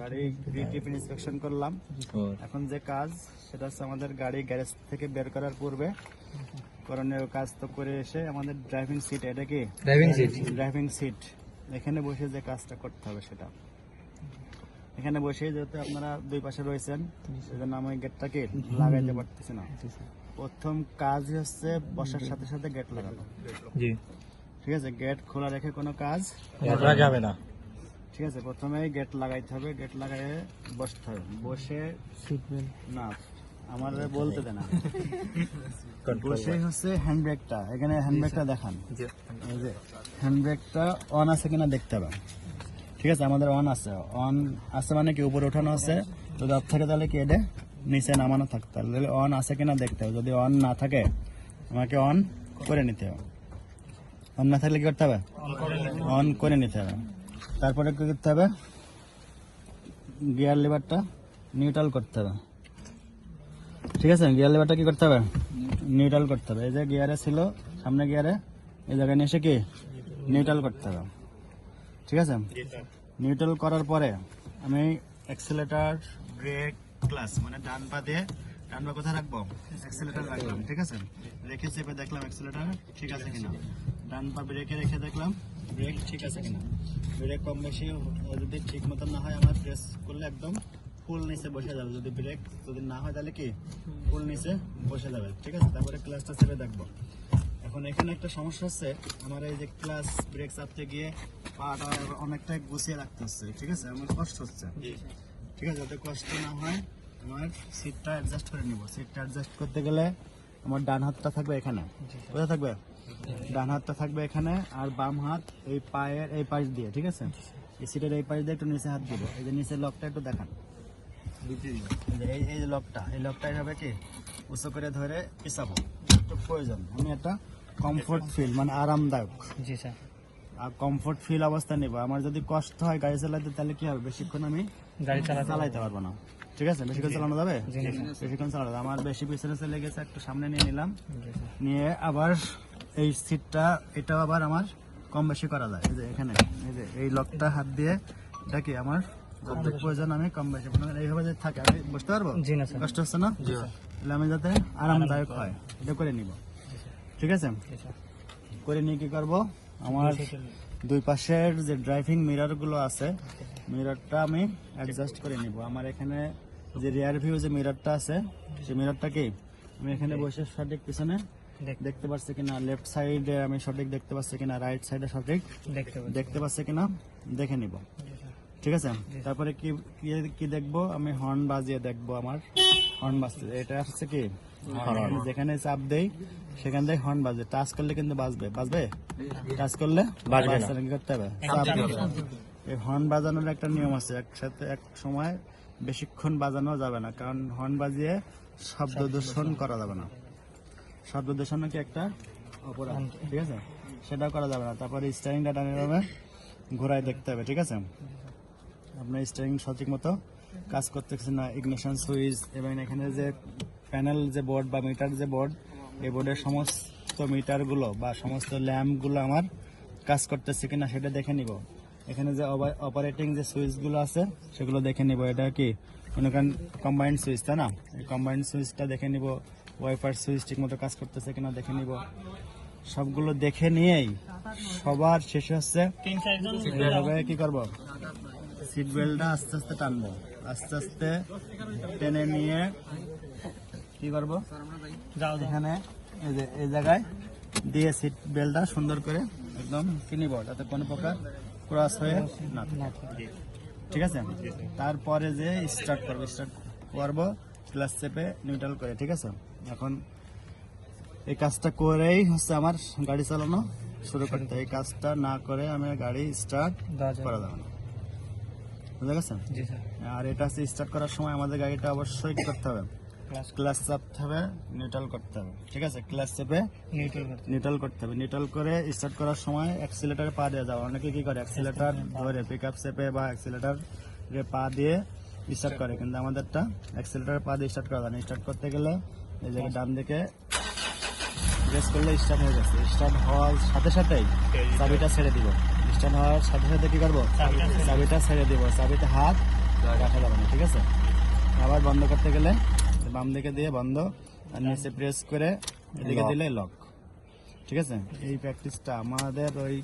গাড়ি ইন্সপেকশন করলাম। এখন যে কাজ সেটা হচ্ছে আমাদের গাড়ি গ্যারেজ থেকে বের করার পূর্বে করণীয় কাজ তো করে এসে আমাদের ড্রাইভিং সিট এটা কি? ড্রাইভিং সিট ড্রাইভিং সিট এখানে বসে যে কাজটা করতে হবে সেটা। এখানে বসে যেহেতু আপনারা দুই পাশে রয়েছেন সেজন্য আমি গেটটাকে লাগাইতে পারতেছি না। প্রথম কাজ হচ্ছে বসার সাথে সাথে গেট লাগানো। ঠিক আছে? গেট খোলা রেখে কোনো কাজ করা যাবে না। ঠিক আছে প্রথমেই গেট লাগাইতে হবে গেট লাগাইয়ে বসতে হবে। বসে না আমার বলতে দেনা। বসে হচ্ছে হ্যান্ড ব্রেকটা এখানে হ্যান্ড ব্রেকটা দেখান। এই যে হ্যান্ড ব্রেকটা অন আছে কিনা দেখতে হবে। ঠিক আছে আমাদের অন আছে। অন আছে মানে কি উপরে ওঠানো আছে। যদি অফ থাকে তাহলে কি এটা নিচে নামানো থাকতে হবে তাহলে অন আছে কিনা দেখতে হবে। যদি অন না থাকে আমাকে অন করে নিতে হবে। অন না থাকলে কি করতে হবে? অন করে নিতে হবে। তারপরে কি করতে হবে? গিয়ার লিভারটা নিউট্রাল করতে হবে। ঠিক আছে? গিয়ার লিভারটা কি করতে হবে? নিউট্রাল করতে হবে। এই যে গিয়ারে ছিল, সামনে গিয়ারে এই জায়গায় নিয়ে এসে কি? নিউট্রাল করতে হবে। ঠিক আছে? নিউট্রাল করার পরে আমি অ্যাক্সিলেটার ব্রেক ক্লাস মানে ডান পা দিয়ে, ডান পা কোথায় রাখব? অ্যাক্সিলেটার রাখলাম। ঠিক আছে? রেখে চেপে দেখলাম অ্যাক্সিলেটার ঠিক আছে কিনা। ডান পা ব্রেকে রেখে দেখলাম। ব্রেক ঠিক আছে কিনা? ব্রেক কম বেশি যদি ঠিক মতো না হয়, আমার প্রেস করলে একদম ফুল নিচে বসে যাবে। যদি ব্রেক যদি না হয়, তাহলে কি? ফুল নিচে বসে যাবে। ঠিক আছে? তারপরে ক্লাসটা ছেড়ে দেখব। এখন এখানে একটা সমস্যা হচ্ছে, আমার এই যে ক্লাস ব্রেক চাপতে গিয়ে পাটা অনেকটাই গুছিয়ে রাখতে হচ্ছে ঠিক আছে? আমার কষ্ট হচ্ছে। ঠিক আছে? যাতে কষ্ট না হয়, আমার সিটটা অ্যাডজাস্ট করে নিব। সিটটা অ্যাডজাস্ট করতে গেলে আমার ডান হাতটা থাকবে এখানে। কোথায় থাকবে? ডান হাতটা থাকবে এখানে আর বাম হাত এই পায়ের এই পাশ দিয়ে ঠিক আছে? এই সিটের এই পাশ দিয়ে একটু নিচে হাত দিব। এই যে নিচের লকটা একটু দেখান। এই এই এই যে লকটা এই লকটা এভাবে কি উঁচু করে ধরে পিছাবো? একটু প্রয়োজন। আমি একটা কমফোর্ট ফিল মানে আরামদায়ক। জি স্যার। আর কমফোর্ট ফিল অবস্থা নেব। আমার যদি কষ্ট হয় গাড়ি চালাতে তাহলে কি হবে? বেশিক্ষণ আমি গাড়ি চালাতে পারব। না। ঠিক আছে? বেশিক্ষণ চালানো যাবে? বেশিক্ষণ চালানো। আমার বেশি পিছনে চলে গেছে একটু সামনে নিয়ে নিলাম। নিয়ে আবার এই সিটটা এটাও আবার আমার কম বেশি করা যায়। এই যে এখানে এই যে এই লকটা হাত দিয়ে এটা কি আমার যতটুকু প্রয়োজন আমি কম বেশি? এইভাবে যদি থাকে আমি বুঝতে পারব? কষ্ট হচ্ছে না? তাহলে আমি যাতে আরামদায়ক হয়। এটা করে নিব। ঠিক আছে? করে নিয়ে কি করব? আমার দুই পাশের যে ড্রাইভিং মিররগুলো আছে মিররটা আমি অ্যাডজাস্ট করে নিব। আমার এখানে যে রিয়ার ভিউ যে মিররটা আছে সেই মিররটা কি? আমি এখানে বসে সঠিক পিছনে দেখতে পাচ্ছি কিনা? লেফট সাইডে আমি সঠিক দেখতে পাচ্ছি কিনা? রাইট সাইডে সঠিক দেখতে পাচ্ছি কিনা? দেখে নিব। ঠিক আছে? তারপরে কি কি- দেখব? আমি হর্ন বাজিয়ে দেখব আমার। হর্ন বাজতে এটা হচ্ছে কি? যেখানে চাপ দেই সেখান থেকে হর্ন বাজে। টাচ করলে কিন্তু বাজবে। বাজবে? টাচ করলে বাজবে করতে হবে। চাপ এই হর্ন বাজানোর একটা নিয়ম আছে। একসাথে এক সময় বেশিক্ষণ বাজানো যাবে না। কারণ হর্ন বাজিয়ে শব্দ দূষণ করা যাবে না। শব্দ দূষণ কি একটা অপরাধ ঠিক আছে? সেটাও করা যাবে না। তারপরে স্টারিংটা টানিয়ে হবে ঘোরায় দেখতে হবে ঠিক আছে? আপনার স্টারিং সঠিক মতো কাজ করতেছে না ইগনিশন সুইচ এবং এখানে যে প্যানেল যে বোর্ড বা মিটার যে বোর্ড এই বোর্ডের সমস্ত মিটারগুলো বা সমস্ত ল্যাম্পগুলো আমার কাজ করতেছে কিনা সেটা দেখে নিব। এখানে যে অপারেটিং যে সুইচগুলো আছে সেগুলো দেখে নিব। এটা কি মনে করেন কম্বাইন্ড সুইচ তাই না? এই কম্বাইন্ড সুইচটা দেখে নিব ওয়াইফার সুইচ ঠিক মতো কাজ করতেছে কিনা দেখে নিব। সবগুলো দেখে নিয়েই সবার শেষে হচ্ছে কি করব? সিট বেল্টটা আস্তে আস্তে টানবো। আস্তে আস্তে টেনে নিয়ে কি করব? যাও এখানে এই যে এই জায়গায় দিয়ে সিট বেল্টটা সুন্দর করে একদম কিনিব যাতে কোনো প্রকার ক্রস হয়ে না ঠিক আছে? তারপরে যে স্টার্ট করব স্টার্ট করব ক্লাস চেপে নিউট্রাল করে ঠিক আছে? এখন এই কাজটা করেই হচ্ছে আমার গাড়ি চালানো শুরু করতে। এই কাজটা না করে আমি গাড়ি স্টার্ট করা যাবে না। বুঝা গেছে? আর এটা হচ্ছে স্টার্ট করার সময় আমাদের গাড়িটা অবশ্যই করতে হবে? ক্লাস চাপতে হবে নিউট্রাল করতে হবে। ঠিক আছে? ক্লাস চেপে নিউট্রাল করতে হবে। নিউট্রাল করে স্টার্ট করার সময় অ্যাক্সিলেটারে পা দিয়ে যাওয়া অনেকে কি করে? অ্যাক্সিলেটার ধরে পিক আপ চেপে বা অ্যাক্সিলেটার পা দিয়ে স্টার্ট করে। কিন্তু আমাদেরটা অ্যাক্সিলেটারে পা দিয়ে স্টার্ট করা যায় না। স্টার্ট করতে গেলে এই জায়গায় ডান দিকে প্রেস করলে স্টার্ট হয়ে যাচ্ছে। স্টার্ট হওয়ার সাথে সাথেই চাবিটা ছেড়ে দিব। স্টার্ট হওয়ার সাথে সাথে কি করব? চাবিটা ছেড়ে দিব। চাবিতে হাত রাখা যাবে না ঠিক আছে? আবার বন্ধ করতে গেলে বাম দিকে দিয়ে বন্ধ আর নিচে প্রেস করে এদিকে দিলে লক ঠিক আছে? এই প্র্যাকটিসটা আমাদের ওই